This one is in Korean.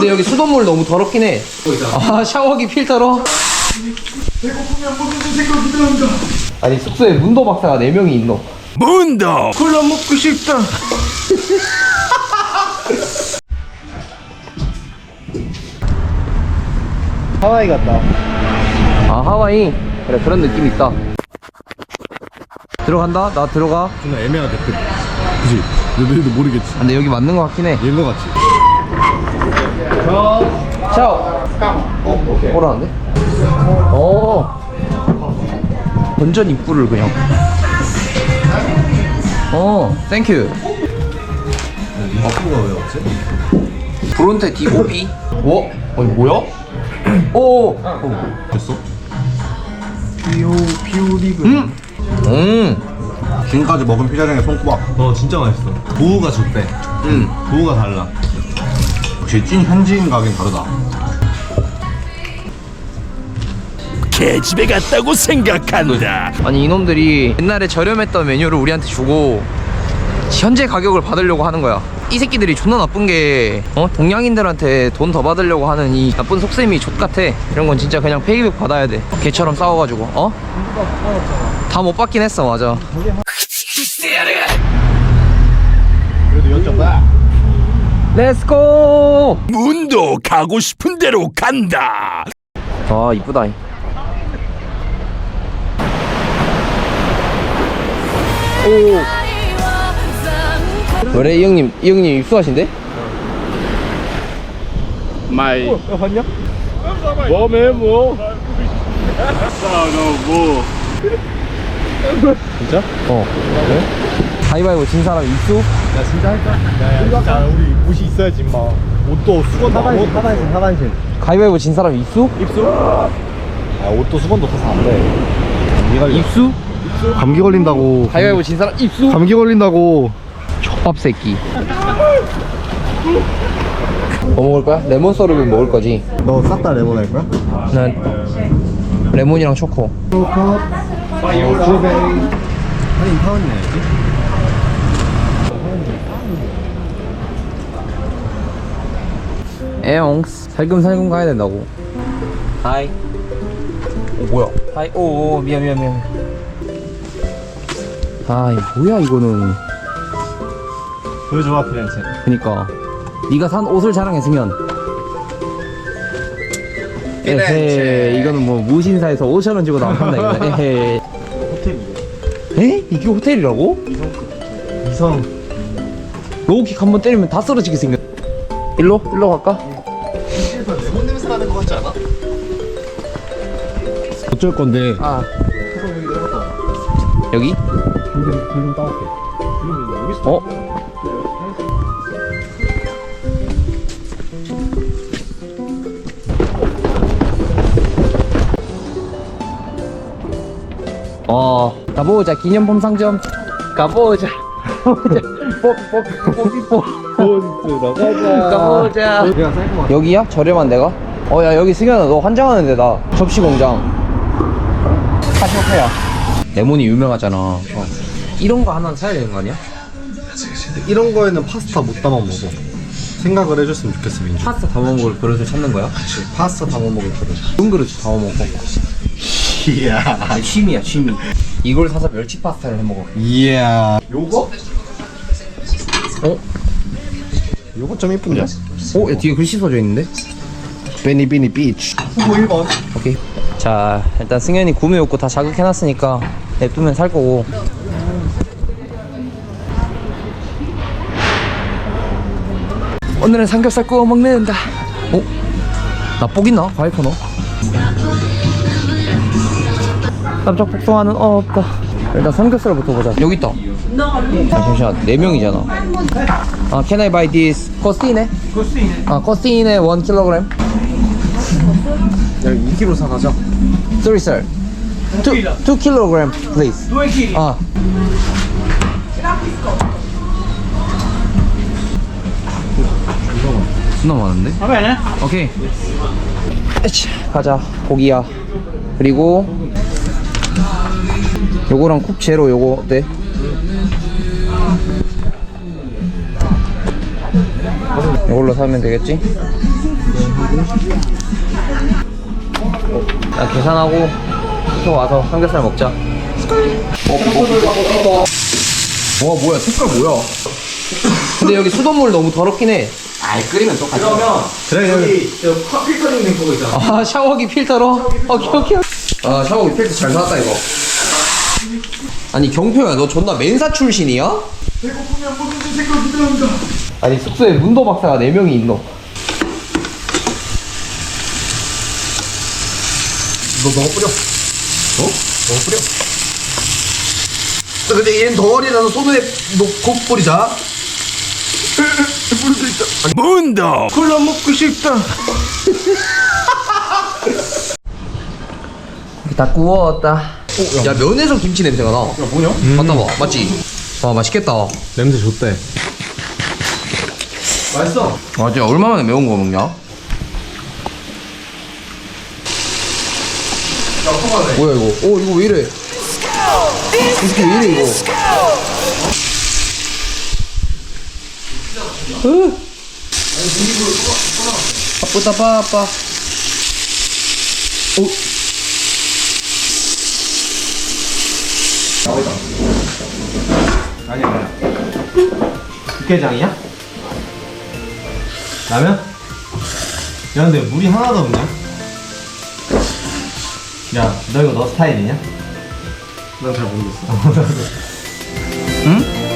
근데 여기 수돗물 너무 더럽긴 해. 아 샤워기 필터로. 아니 숙소에 문도 박사가 4명이 있노. 문도 콜라 먹고 싶다. 하와이 같다. 아 하와이 그래 그런 느낌 있다. 들어간다. 나 들어가. 존나 애매하게 그 그지? 너희도 모르겠지. 근데 여기 맞는 것 같긴 해. 얘인 거 같지? 차오. 뭐라는데? 어. 본전 입구를 그냥. 어, 땡큐. 아프가 왜 없지? 브론테 DOP. 어? 아니 뭐야? 오. 됐어? 피오 피오 리그. 음. 음. 지금까지 먹은 피자 중에 손꼽아. 너 진짜 맛있어. 부우가 좋대. 음. 부우가 달라. 역시 찐 현지인 가긴 다르다. 개집에 갔다고 생각한다. 아니 이놈들이 옛날에 저렴했던 메뉴를 우리한테 주고 현재 가격을 받으려고 하는 거야. 이 새끼들이 존나 나쁜 게 어? 동양인들한테 돈 더 받으려고 하는 이 나쁜 속셈이 족같아. 이런 건 진짜 그냥 페이백 받아야 돼. 개처럼 싸워가지고 어? 다 못 받긴 했어 맞아. 그래도 여쭤봐. 렛츠고! 문도 가고 싶은 대로 간다. 아 이쁘다. 오. 그래 이 형님 이 형님 입수하신데? Mày Bố mẹ mua Sao đâu mua 어. 가위바위보 진 사람 입수? 야 진짜 할까? 야야 진짜 우리 옷이 있어야지 임마. 옷도 수건도 하반신 하반신 하반신. 가위바위보 진 사람 입수? 입수? 아 옷도 수건도 없어서 안 돼. 감기 걸려. 입수? 감기 걸린다고. 가위바위보 진 사람 입수? 감기 걸린다고. 족밥 새끼. 뭐 먹을 거야? 레몬 서르비 먹을 거지. 너 싹 다 레몬 할 거야? 난 레몬이랑 초코. 주베이. 아니 파원 내야지. 에옹 살금살금 가야 된다고. 하이. 오 뭐야? 하이. 오, 오 미안 미안 미안. 아이 뭐야 이거는. 보여줘 피렌체. 그니까 네가 산 옷을 자랑했으면. 에헤 이거는 뭐 무신사에서 5천 원 주고 나온 판다 이거. 에헤. 호텔이래. 에? 이게 호텔이라고? 이성. 로우킥 한 번 때리면 다 쓰러지게 생겼. 일로? 일로 갈까? 실에서 레몬 냄새 나는 거 같지 않아? 어쩔 건데. 아 여기? 불좀 따올게. 어? 어 가보자 기념품 상점 가보자 가보자 가보자. 여기야? 저렴한 데가? 어 야 여기 승현아 너 환장하는 데다 접시 공장 카시오페야 레몬이 유명하잖아 어. 이런 거 하나 사야 되는 거 아니야? 이런 거에는 파스타 못 담아 먹어. 생각을 해줬으면 좋겠어 민주. 파스타 담아 먹을 그릇을 찾는 거야? 파스타 담아 먹을 거를. 좋은 그릇 담아 먹어 이야. 아니, 취미야 취미 이걸 사서 멸치 파스타를 해 먹어 이야. 요거? 어? 요거 좀 이쁜데? 어? 야 뒤에 글씨 써져 있는데? 베니비니 비치. 후보 1번. 오케이 자 일단 승현이 구매 욕구 다 자극해놨으니까 냅두면 살 거고 오늘은 삼겹살 구워 먹는다 어? 나 뽀기나? 과일 코너 깜짝 폭성하는 없다 일단 삼겹살부터 보자 여기 있다 아, 잠시만 4명이잖아 아 can I buy this 코스티네? 코스티네 아 코스티네 1kg 야 2kg 사가자. Sorry, sir. Two, two kilogram, please. 아. 존나 많은데? 오케이. 에치, 가자. 고기야. 그리고 요거랑 쿱 제로 요거 어때? 이걸로 사면 되겠지? 야 계산하고 또 와서 삼겹살 먹자. 어, 와 뭐야 색깔 뭐야? 근데 여기 수돗물 너무 더럽긴 해. 아이 끓이면 똑같아. 그러면 그래 여기 필터링 된 거고 있잖아. 아 샤워기 필터로? 오케이 오케이. 아 샤워기 필터 잘 샀다 이거. 아니 경표야 너 존나 맨사 출신이야? 배고프면 뭐든지 생각 기대합니다. 아니 숙소에 문도 박사가 4명이 있노. 너 너가 뿌려 어? 너가 뿌려 근데 얘는 덩어리 나서 손에 놓고 뿌리자 뿌릴 수 있다 문도 콜라 먹고 싶다 다 구웠다. 야 면에서 김치 냄새가 나. 야 뭐냐? 맞다 봐 맞지? 아 맛있겠다. 냄새 좋대 맛있어. 아 진짜 얼마 만에 매운 거 먹냐? 뭐야 이거? 어 이거 왜 이래? 이게 왜 이래 이거? 으. 바쁘다 바빠. 오. 아니야 아니야 육개장이야? 라면? 야 근데 물이 하나도 없냐? 야너 이거 너 스타일이냐? 난 잘 모르겠어 응?